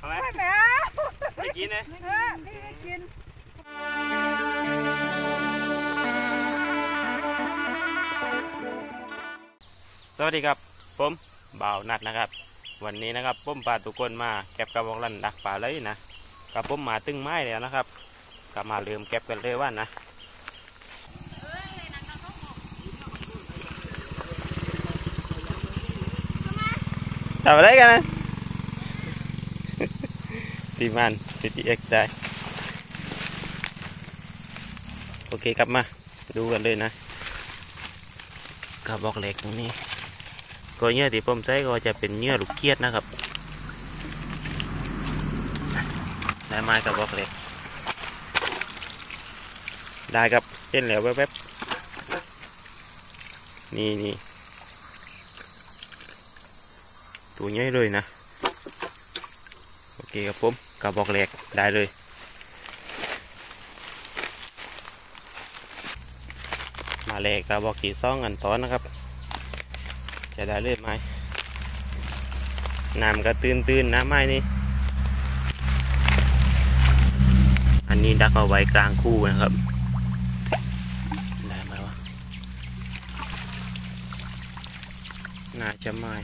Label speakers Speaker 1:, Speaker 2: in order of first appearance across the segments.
Speaker 1: ทำไม
Speaker 2: ไม่แม่
Speaker 1: ไม่กินเลย
Speaker 2: เออไม่ได้กิน
Speaker 1: สวัสดีครับผมบ่าวนัดนะครับ วันนี้นะครับผมพาทุกคนมาเก็บกระบอกลันดักป่าเลยนะกับผมมาตึงไม้แล้วนะครับก็มาเริ่มเก็บกันเลยว่านะทำอะไรกันนะ ดีมันพีทีเอ็กได้ โอเคครับมา ดูกันเลยนะกระบอกเหล็กตรงนี้ก็เหยื่อที่ผมใช้ก็จะเป็นเหยื่อลูกเกียดนะครับได้ไม้กระบอกเหล็ก ได้ครับเช่นแล้วแวบๆนี่นี่ตัวใหญ่เลยนะ โอเคครับผม กระบอกเหล็กได้เลยมาเหล็กกระบอกกี่ซ่องกันซ้อนนะครับ จะได้เลือดไหมน้ำก็ตื้นตื้นๆนะไม้นี่ อันนี้ดักเอาไว้กลางคู่นะครับ ได้ไหมวะ น่าจะไม่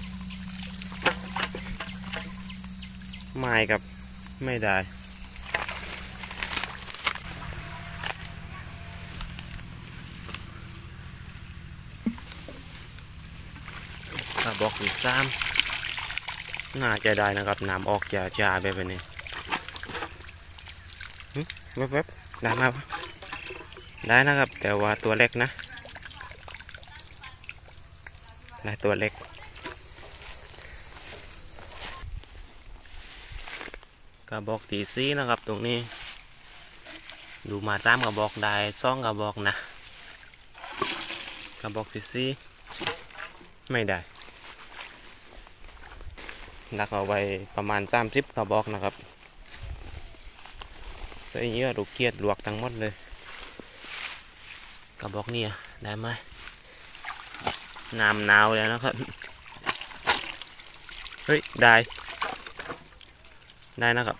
Speaker 1: ไม่กับ ไม่ได้กระบอกที่สามน่าจะได้นะครับน้ำออกจะจ่าแบบนี้แวบๆได้ไหมวะได้นะครับ แต่ว่าตัวเล็กนะได้ตัวเล็ก กระบอกตีซีนะครับ ตรงนี้ ดูมาตามกระบอกได้ซ่องกระบอกนะกระบอกตีซีไม่ได้ดักเอาไว้ประมาณสามสิบกระบอกนะครับใส่เยอะลูเกียดลวกทั้งหมดเลยกระบอกนี่ได้ไหมน้ำหนาวแล้วนะครับ เฮ้ย ได้ ได้นะครับ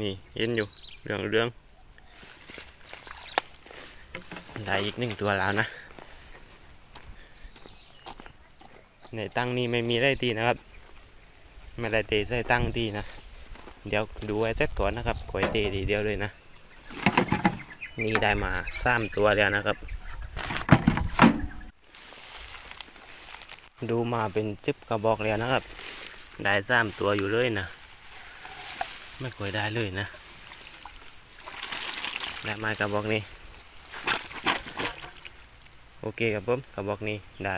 Speaker 1: นี่เห็นอยู่เรื่องเรื่องได้อีกหนึ่งตัวแล้วนะในตั้งนี้ไม่มีได้ตีนะครับ ไม่ได้เตะใส่ตั้งตีนะ เดี๋ยวดูไว้เซตก่อนนะครับกวยเตะทีเดียวเลยนะ นี่ได้มาสามตัวแล้วนะครับ ดูมาเป็นจิบกระบอกแล้วนะครับ ได้สามตัวอยู่เลยนะ ไม่ค่อยได้เลยนะได้มากระบอกนี้ โอเคครับผมกระบอกนี้ได้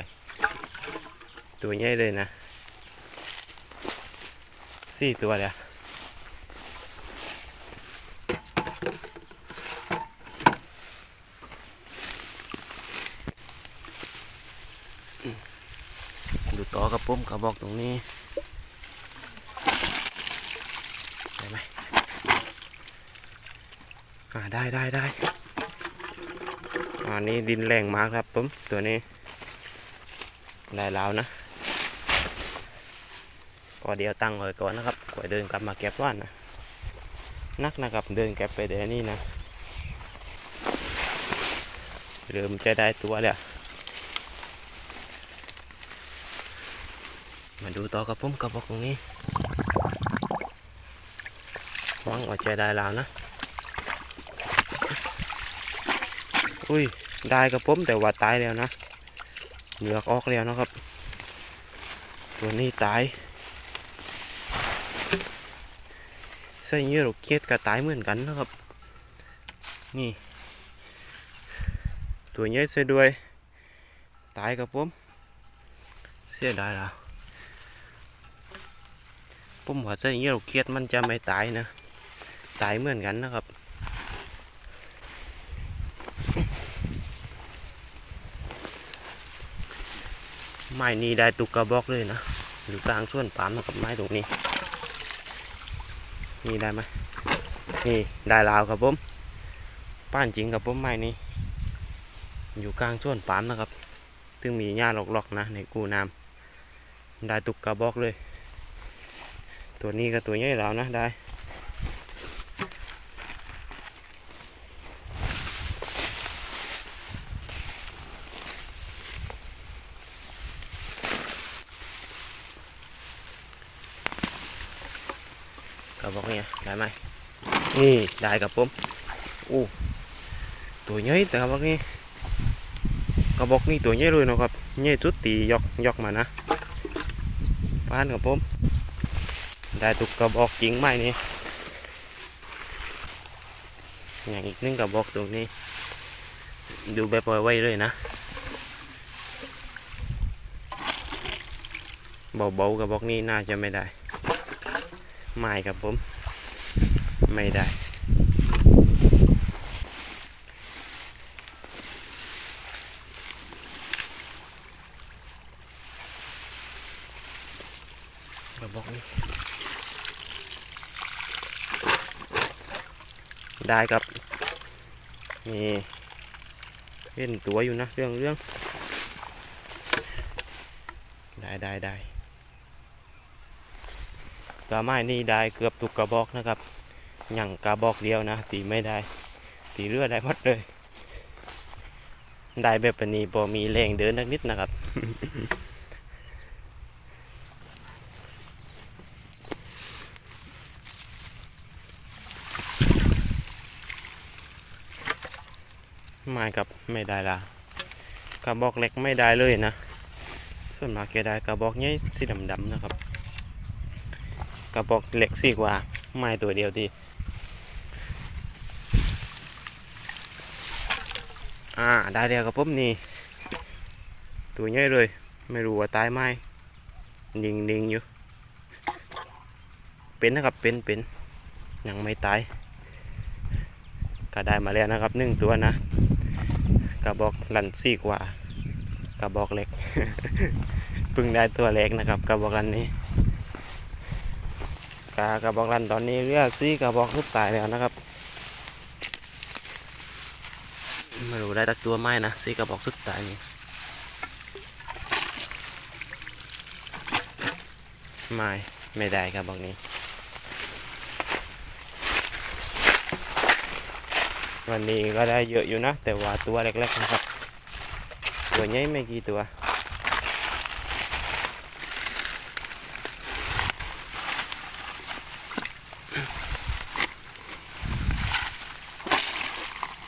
Speaker 1: ตัวใหญ่เลยนะสี่ตัวเลยดูต่อกับผมกระบอกตรงนี้ ได้ไหม อ่าได้ได้ได้อ่านี่ดินแรงมากครับผมตัวนี้ได้แล้วนะก็เดี๋ยวตั้งไว้ก่อนนะครับก่อนเดินกลับมาเก็บว่านนะนักนะครับเดินเก็บไปเดี๋ยวนี้นะเริ่มจะได้ตัวแล้วมาดูต่อกับผมกระบอกตรงนี้หวังว่าจะได้แล้วนะ อุ้ยได้กับผมแต่ว่าตายแล้วนะเหลือกออกแล้วนะครับ ตัวนี้ตายใส่เงี้ยเรเคียดกับตายเหมือนกันนะครับ นี่ ตัวเงี้ยใส่ด้วย ตายกับผมเสียดายแล้วผมว่าใส่เงี้ยเราเคียดมันจะไม่ตายนะ ตายเหมือนกันนะครับ ไม้นี้ได้ตุกกระบอกเลยนะ อยู่กลางส่วนปามนะครับไม้ตรงนี้ นี่ได้ไหมนี่ได้ลาวครับผมป้านจริงกับผมไม้นี้ อยู่กลางส่วนปามนะครับซึ่งมีหญ้าหลอกๆนะในกูน้ำได้ตุกกระบอกเลย ตัวนี้ก็ตัวใหญ่แล้วนะได้ กระบอกเนี่ยได้ไหมนี่ได้กับผมอู้ตัวใหญ่แต่กระบอกนี้กระบอกนี้ตัวใหญ่เลยนะครับใหญ่จุดตียกยกมานะป้านกับผมได้ตุกกระบอกจริงไหมนี่อย่างอีกหนึงกระบอกตรงนี้ ดูแบบไว้เลยนะเบาๆกระบอกนี้น่าจะไม่ได้ ไม่ครับผม ไม่ได้ กระบอกนี้ ได้ครับ นี่เล่นตัวอยู่นะ เรื่องเรื่องได้ได้ได้ กระไม้นี่ได้เกือบทุกกระบอกนะครับอย่างกระบอกเดียวนะตีไม่ได้ ตีเรือได้หมดเลย ได้แบบนี้พอมีแรงเดินนักนิดนะครับไม่ครับไม่ได้ละกระบอกเล็กไม่ได้เลยนะ ส่วนมากแกได้กระบอกใหญ่สีดำๆนะครับ กระบอกเหล็กสี่กว่าไม้ตัวเดียวดีอ่าได้เดียวกับผมนี่ตัวใหญ่เลย ไม่รู้ว่าตายไหมดิงดิงอยู่ เป็นนะครับเป็นเป็นยังไม่ตายก็ได้มาแล้วนะครับหนึ่งตัวนะกระบอกลันสี่กว่ากระบอกเล็กเพิ่งได้ตัวเล็กนะครับกระบอกลันนี้ กากระบอกลันตอนนี้เรือซีกระบอกทุกตายแล้วนะครับไม่รู้ได้ตักตัวไหมนะซีกระบอกสุดตายนี่ไม่ไม่ได้กระบอกนี้ วันนี้ก็ได้เยอะอยู่นะ แต่ว่าตัวเล็กๆนะครับ ตัวใหญ่ไม่กี่ตัว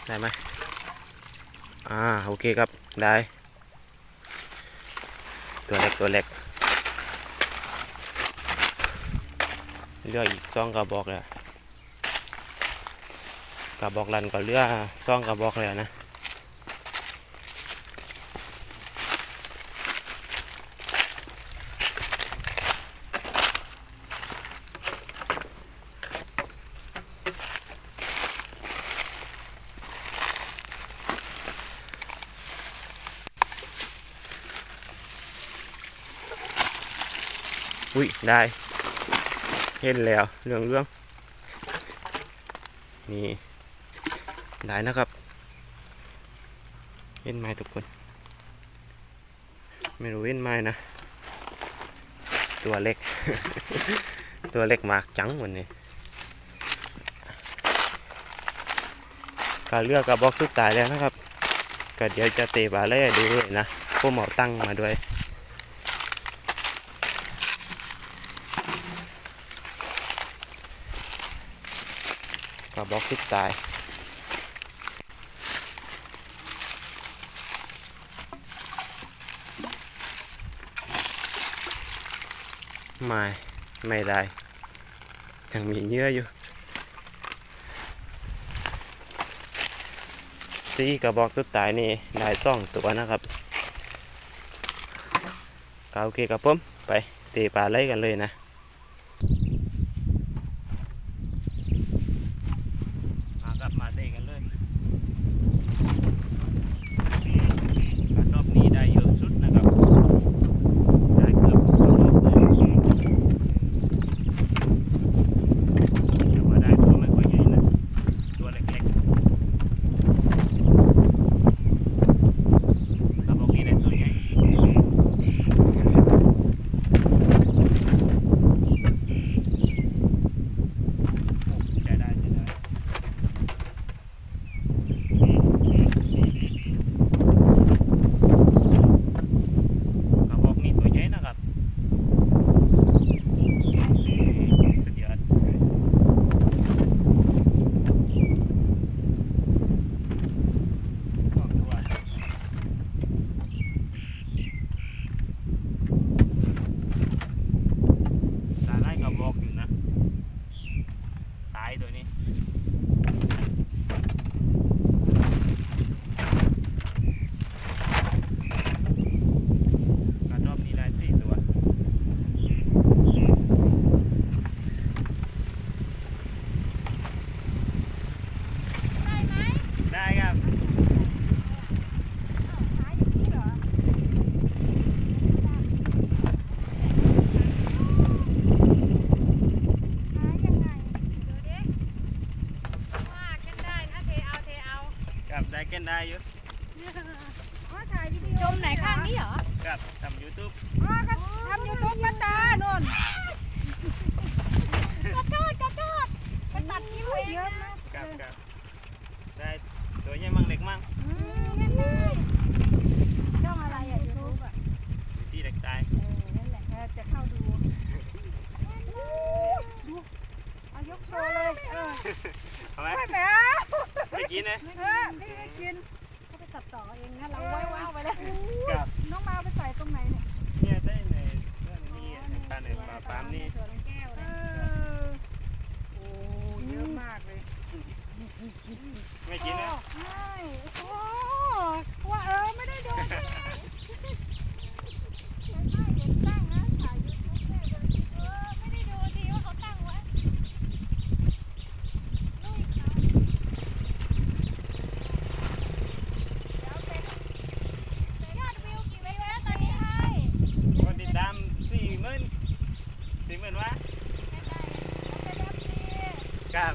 Speaker 1: ได้ไหมอ่าโอเคครับได้ ตัวเล็กตัวเล็กเลืออีกสองกระบอกเลยกระบอกลันก็เลือซองกระบอกเลยนะ อุ้ยได้ เห็นแล้วเรื่องเรื่องนี่ได้นะครับ เห็นไหมทุกคน ไม่รู้เห็นไหมนะ ตัวเล็ก ตัวเล็กมากจังวันนี้ก็เลือกกระบอกสุดตายแล้วนะครับก็เดี๋ยวจะเตะบาเล่ดูด้วยนะพวกหมอตั้งมาด้วย กระบอกสุดตายไม่ไม่ได้ยังมีเยื่ออยู่ซีกระบอกสุดตายนี่ได้สองตัวนะครับก็โอเคกับผมไปตีปลาไล่กันเลยนะ ได้อยู่ อ๋อ
Speaker 2: ถ่ายวิดีโอ
Speaker 3: จมไหนข้างนี้เหรอ
Speaker 1: ครับทำยูทูบ
Speaker 2: อ๋อก็ทำยูทูบป้าตาโน่น
Speaker 3: กระโดดกระโดดไปตัดนิ้วเอง
Speaker 2: เยอะ
Speaker 3: นะ
Speaker 2: มาก
Speaker 1: ครับครับได้ตัวใหญ่มั่งเล็กมั่ง
Speaker 2: อืมนั่นเลยช่องอะไรอะยูทูบอะ
Speaker 1: อยู่ที่เด็กตาย
Speaker 2: เออนั่นแหละเออจะเข้าดูดูเอายกโชว์เลยเออ
Speaker 1: เอาไหม
Speaker 2: ไม่แหมว
Speaker 1: ไม่กินนะ
Speaker 2: เออไม่ได้กิน
Speaker 3: เขาไปตัดต่อเองนะเราว้าวๆไปแล้ว
Speaker 1: ครับ
Speaker 2: น้องมาเอาไปใส่ตรงไหนเนี่ย
Speaker 1: เนี่ยได้ในเรื่องนี้ในปลาในปลาปามนี่
Speaker 3: ตัวลงแก้ว
Speaker 2: เอ
Speaker 3: นะ
Speaker 2: อโอ้เยอะมากเลย
Speaker 1: ไม่กินนะ
Speaker 2: ใช่โอ้ว่าเออไม่ได้ดูใช่ไหมเห็นไหมเห็นตั้งนะถ่ายยูทูบแม่เลย
Speaker 3: เออไม่ได้ดูทีว่าเขาตั้งไว้ยอดวิวกี่วิวแล้วตอนนี้ให้
Speaker 1: คนติดตามสี่หมื่นสี่หมื่นวะครับ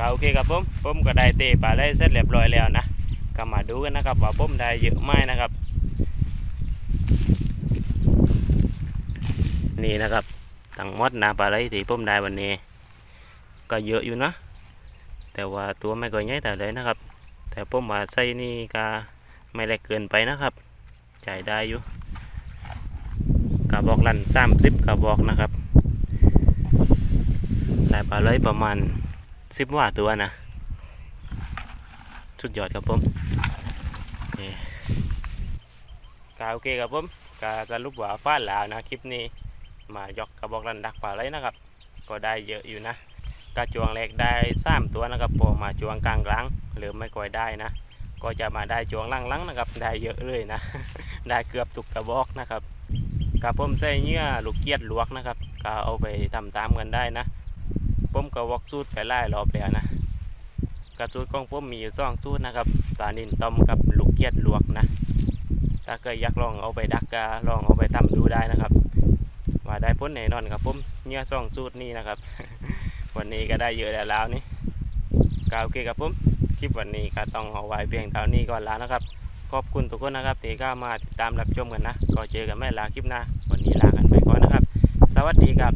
Speaker 1: ก็โอเคครับผมผมก็ได้เตะปลาได้เสร็จเรียบร้อยแล้วนะก็มาดูกันนะครับว่าผมได้เยอะไหมนะครับ นี่นะครับทั้งหมดนะปลาไหลที่ผมได้วันนี้ ก็เยอะอยู่นะ แต่ว่าตัวไม่ก็ใหญ่แต่เลยนะครับ แต่ผมว่าใส่นี่ก็ไม่ได้เกินไปนะครับจ่ายได้อยู่กระบอกลันสามสิบกระบอกนะครับได้ปลาไหลประมาณ สิบว่าตัวนะสุดยอดครับผมก็โอเคครับผมก็สรุปว่าฟ้าดแล้วนะคลิปนี้มายกกระบอกลันดักปลาไหลนะครับ ก็ได้เยอะอยู่นะกระจวงแรกได้สามตัวนะครับพอมาจวงกลางกลางหรือไม่ค่อยได้นะ ก็จะมาได้จวงล่างๆนะครับ ได้เยอะเลยนะ ได้เกือบทุกกระบอกนะครับกับผมใส่เนื้อลูกเกียดลวกนะครับก็เอาไปทำตามกันได้นะ ผมก็วอกสูตรไปไล่รอบแล้วนะกระสูตรของผมมีอยู่สองสูตรนะครับปลานินต้มกับลูกเกียดลวกนะ ถ้าเคยอยากลองเอาไปดักก็ลองเอาไปทำดูได้นะครับ ว่าได้พ้นแน่นอนครับผมเนื้อสองสูตรนี้นะครับ วันนี้ก็ได้เยอะแล้วนี่ก็โอเคครับผมคลิปวันนี้ก็ต้องเอาไว้เพียงเท่านี้ก่อนแล้วนะครับ ขอบคุณทุกคนนะครับที่เข้ามาติดตามรับชมกันนะ ก็เจอกันแม่ลาคลิปหน้าวันนี้ลากันไปก่อนนะครับ สวัสดีครับ